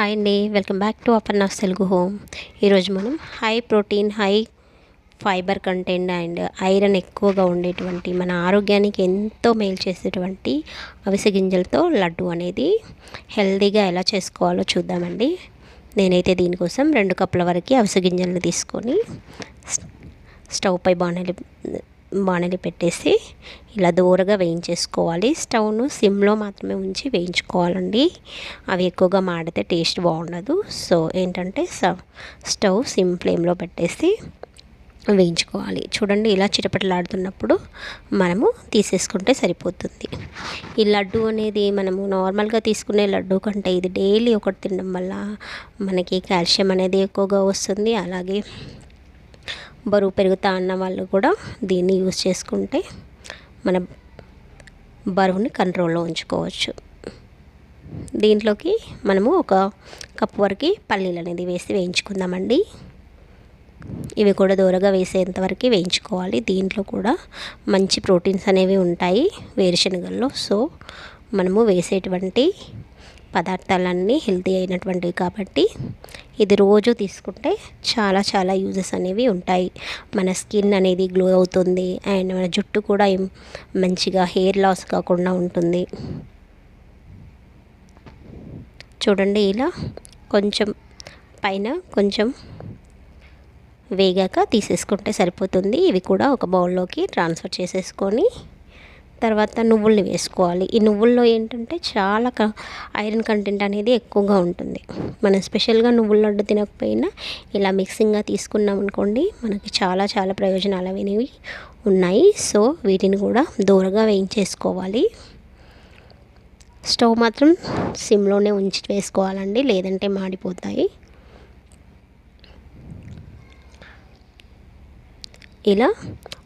Hi అండి. Welcome back to Aparna's Telugu home. ఈరోజు మనం high protein high fibre content and iron ఎక్కువగా ఉండేటువంటి మన ఆరోగ్యానికి ఎంతో మేలు చేసేటువంటి అవిసె గింజలతో లడ్డు అనేది హెల్తీగా ఎలా చేసుకోవాలో చూద్దామండి. నేనైతే దీనికోసం రెండు కప్పుల వరకు అవిసె గింజలను తీసుకొని స్టవ్ పై బాణలి బాణలి పెట్టేసి ఇలా దూరగా వేయించేసుకోవాలి. స్టవ్ను సిమ్లో మాత్రమే ఉంచి వేయించుకోవాలండి. అవి ఎక్కువగా మాడితే టేస్ట్ బాగుండదు. సో ఏంటంటే స్టవ్ సిమ్ ఫ్లేమ్లో పెట్టేసి వేయించుకోవాలి. చూడండి ఇలా చిటపటలాడుతున్నప్పుడు మనము తీసేసుకుంటే సరిపోతుంది. ఈ లడ్డు అనేది మనము నార్మల్గా తీసుకునే లడ్డు కంటే ఇది డైలీ ఒకటి తినడం వల్ల మనకి కాల్షియం అనేది ఎక్కువగా వస్తుంది. అలాగే బరువు పెరుగుతా అన్న వాళ్ళు కూడా దీన్ని యూజ్ చేసుకుంటే మన బరువుని కంట్రోల్లో ఉంచుకోవచ్చు. దీంట్లోకి మనము ఒక కప్పు వరకు పల్లీలు అనేది వేసి వేయించుకుందామండి. ఇవి కూడా దూరగా వేసేంత వరకు వేయించుకోవాలి. దీంట్లో కూడా మంచి ప్రోటీన్స్ అనేవి ఉంటాయి వేరుశనగల్లో. సో మనము వేసేటువంటి పదార్థాలన్నీ హెల్తీ అయినటువంటివి కాబట్టి ఇది రోజు తీసుకుంటే చాలా చాలా యూజెస్ అనేవి ఉంటాయి. మన స్కిన్ అనేది గ్లో అవుతుంది. అండ్ మన జుట్టు కూడా మంచిగా హెయిర్ లాస్ కాకుండా ఉంటుంది. చూడండి ఇలా కొంచెం పైన కొంచెం వేగాక తీసేసుకుంటే సరిపోతుంది. ఇవి కూడా ఒక బౌల్లోకి ట్రాన్స్ఫర్ చేసేసుకొని తర్వాత నువ్వుల్ని వేసుకోవాలి. ఈ నువ్వుల్లో ఏంటంటే చాలా క ఐరన్ కంటెంట్ అనేది ఎక్కువగా ఉంటుంది. మనం స్పెషల్గా నువ్వుల లడ్డు తినకపోయినా ఇలా మిక్సింగ్గా తీసుకున్నాం అనుకోండి మనకి చాలా చాలా ప్రయోజనాలు అనేవి ఉన్నాయి. సో వీటిని కూడా దూరగా వేయించేసుకోవాలి. స్టవ్ మాత్రం సిమ్లోనే ఉంచి వేసుకోవాలండి లేదంటే మాడిపోతాయి. ఇలా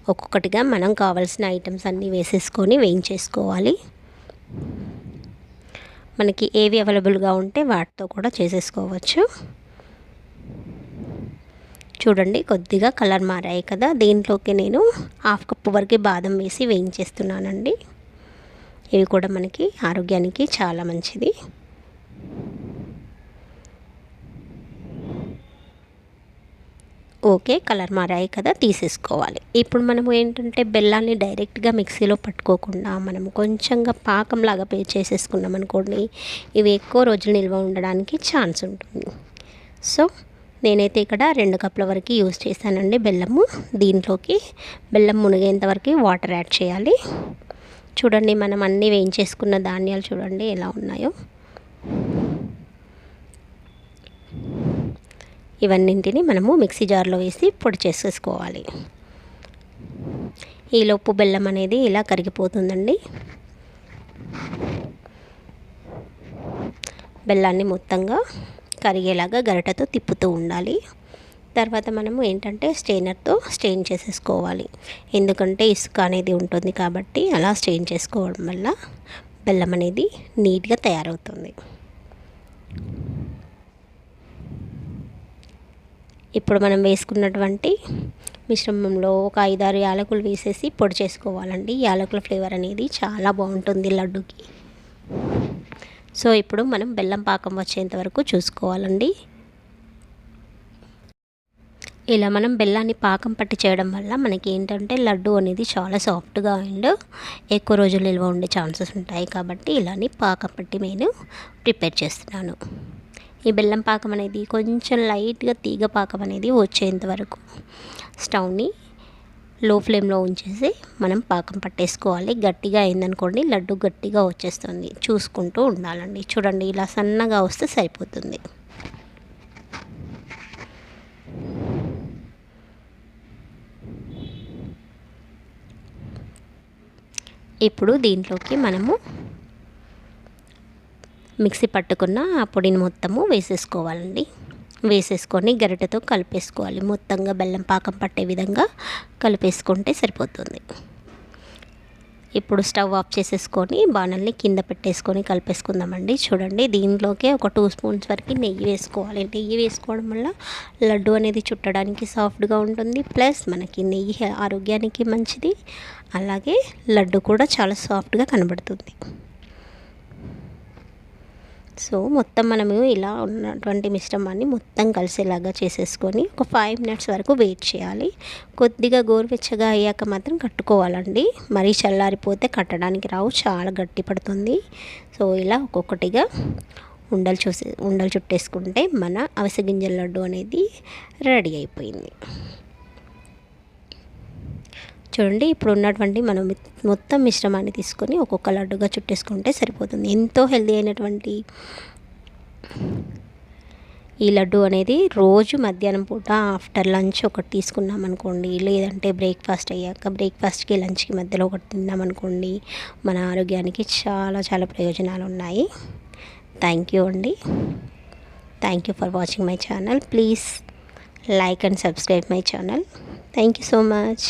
ఒక్కొక్కటిగా మనం కావాల్సిన ఐటమ్స్ అన్నీ వేసేసుకొని వేయించేసుకోవాలి. మనకి ఏవి అవైలబుల్గా ఉంటే వాటితో కూడా చేసేసుకోవచ్చు. చూడండి కొద్దిగా కలర్ మారాయి కదా. దీంట్లోకి నేను హాఫ్ కప్పు వరకు బాదం వేసి వేయించేస్తున్నానండి. ఇవి కూడా మనకి ఆరోగ్యానికి చాలా మంచిది. ఓకే కలర్ మారాయి కదా తీసేసుకోవాలి. ఇప్పుడు మనము ఏంటంటే బెల్లాన్ని డైరెక్ట్గా మిక్సీలో పట్టుకోకుండా మనం కొంచెంగా పాకంలాగా పే చేసేసుకున్నాం అనుకోండి ఇవి ఎక్కువ రోజులు నిల్వ ఉండడానికి ఛాన్స్ ఉంటుంది. సో నేనైతే ఇక్కడ రెండు కప్పుల వరకు యూజ్ చేశానండి బెల్లము. దీంట్లోకి బెల్లం మునిగేంత వరకు వాటర్ యాడ్ చేయాలి. చూడండి మనం అన్నీ వేయించేసుకున్న ధాన్యాలు చూడండి ఎలా ఉన్నాయో. ఇవన్నింటిని మనము మిక్సీ జార్లో వేసి పొడి చేసేసుకోవాలి. ఈలోపు బెల్లం అనేది ఇలా కరిగిపోతుందండి. బెల్లాన్ని మొత్తంగా కరిగేలాగా గరిటతో తిప్పుతూ ఉండాలి. తర్వాత మనము ఏంటంటే స్టెయినర్తో స్టెయిన్ చేసేసుకోవాలి. ఎందుకంటే ఇసుక అనేది ఉంటుంది కాబట్టి అలా స్టెయిన్ చేసుకోవడం వల్ల బెల్లం అనేది నీట్గా తయారవుతుంది. ఇప్పుడు మనం వేసుకున్నటువంటి మిశ్రమంలో ఒక ఐదారు యాలకులు వేసేసి పొడి చేసుకోవాలండి. యాలకుల ఫ్లేవర్ అనేది చాలా బాగుంటుంది లడ్డుకి. సో ఇప్పుడు మనం బెల్లం పాకం వచ్చేంత వరకు చూసుకోవాలండి. ఇలా మనం బెల్లాన్ని పాకం పట్టి చేయడం వల్ల మనకి ఏంటంటే లడ్డు అనేది చాలా సాఫ్ట్గా అండ్ ఎక్కువ రోజులు నిల్వ ఉండే ఛాన్సెస్ ఉంటాయి. కాబట్టి ఇలానే పాకం పట్టి నేను ప్రిపేర్ చేస్తున్నాను. ఈ బెల్లం పాకం అనేది కొంచెం లైట్గా తీగ పాకం అనేది వచ్చేంత వరకు. స్టవ్ని లో ఫ్లేమ్లో ఉంచేసి మనం పాకం పట్టేసుకోవాలి. గట్టిగా అయిందనుకోండి లడ్డు గట్టిగా వచ్చేస్తుంది. చూసుకుంటూ ఉండాలండి. చూడండి ఇలా సన్నగా వస్తే సరిపోతుంది. ఇప్పుడు దీంట్లోకి మనము మిక్సీ పట్టుకున్న ఆ పొడిని మొత్తము వేసేసుకోవాలండి. వేసేసుకొని గరిటెతో కలిపేసుకోవాలి. మొత్తంగా బెల్లం పాకం పట్టే విధంగా కలిపేసుకుంటే సరిపోతుంది. ఇప్పుడు స్టవ్ ఆఫ్ చేసేసుకొని బాణల్ని కింద పెట్టేసుకొని కలిపేసుకుందామండి. చూడండి దీంట్లోకే ఒక టూ స్పూన్స్ వరకు నెయ్యి వేసుకోవాలి. నెయ్యి వేసుకోవడం వల్ల లడ్డు అనేది చుట్టడానికి సాఫ్ట్గా ఉంటుంది. ప్లస్ మనకి నెయ్యి ఆరోగ్యానికి మంచిది. అలాగే లడ్డు కూడా చాలా సాఫ్ట్గా కనబడుతుంది. సో మొత్తం మనము ఇలా ఉన్నటువంటి మిశ్రమాన్ని మొత్తం కలిసేలాగా చేసేసుకొని ఒక ఫైవ్ మినిట్స్ వరకు వెయిట్ చేయాలి. కొద్దిగా గోరువెచ్చగా అయ్యాక మాత్రం కట్టుకోవాలండి. మరీ చల్లారిపోతే కట్టడానికి రావు చాలా గట్టి పడుతుంది. సో ఇలా ఒక్కొక్కటిగా ఉండలు చూసే ఉండలు చుట్టేసుకుంటే మన అవిసె గింజల లడ్డు అనేది రెడీ అయిపోయింది. చూడండి ఇప్పుడు ఉన్నటువంటి మనం మొత్తం మిశ్రమాన్ని తీసుకొని ఒక్కొక్క లడ్డుగా చుట్టేసుకుంటే సరిపోతుంది. ఎంతో హెల్దీ అయినటువంటి ఈ లడ్డు అనేది రోజు మధ్యాహ్నం పూట ఆఫ్టర్ లంచ్ ఒకటి తీసుకున్నాం అనుకోండి లేదంటే బ్రేక్ఫాస్ట్ అయ్యాక బ్రేక్ఫాస్ట్కి లంచ్కి మధ్యలో ఒకటి తిన్నామనుకోండి మన ఆరోగ్యానికి చాలా చాలా ప్రయోజనాలు ఉన్నాయి. థ్యాంక్ యూ అండి. Thank you for watching my channel. Please like and subscribe my channel. Thank you so much.